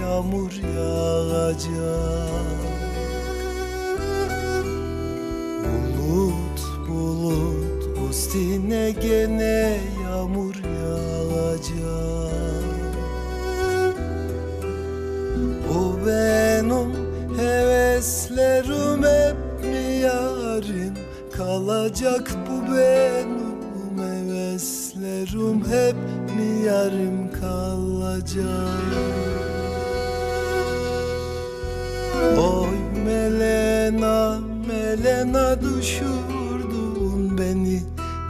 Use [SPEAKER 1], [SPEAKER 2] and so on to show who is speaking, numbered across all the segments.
[SPEAKER 1] yağmur yağacak. Bulut bulut üstüne gene yağmur yağacak. Bu benim heveslerim hep mi yarın kalacak? Bu benim heveslerim hep mi yarım kalacak? Oy melena melena düşürdün beni.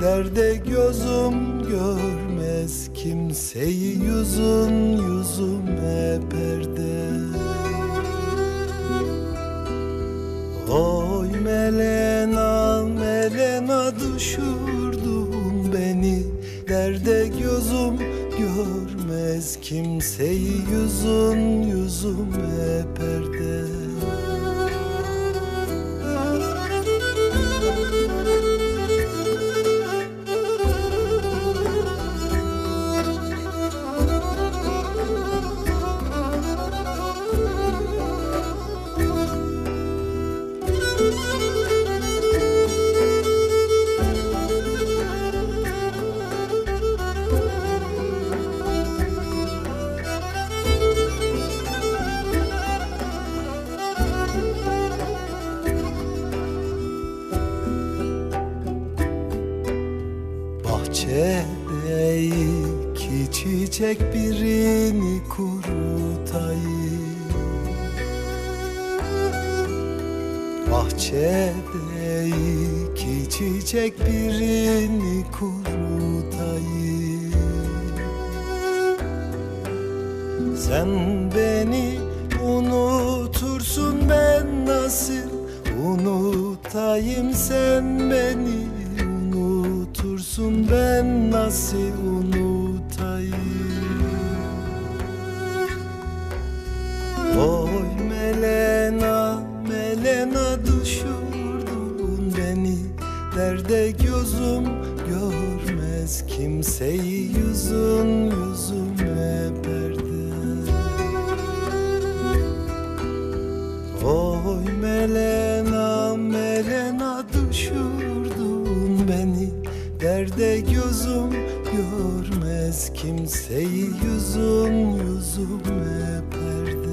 [SPEAKER 1] Derde gözüm görmez kimseyi yüzün yüzüme perde. Oy melena melena düşürdün kimseyi yüzün yüzüme perde Bahçede iki çiçek birini kurutayım. Bahçede iki çiçek birini kurutayım. Sen beni unutursun ben nasıl unutayım? Sen beni unutursun ben nasıl unutayım? Oy melena melena düşürdün beni. Derde gözüm görmez kimseyi yüzün yüzüme perde. Oy melena melena Görmez kimseyi yüzüm yüzüme perde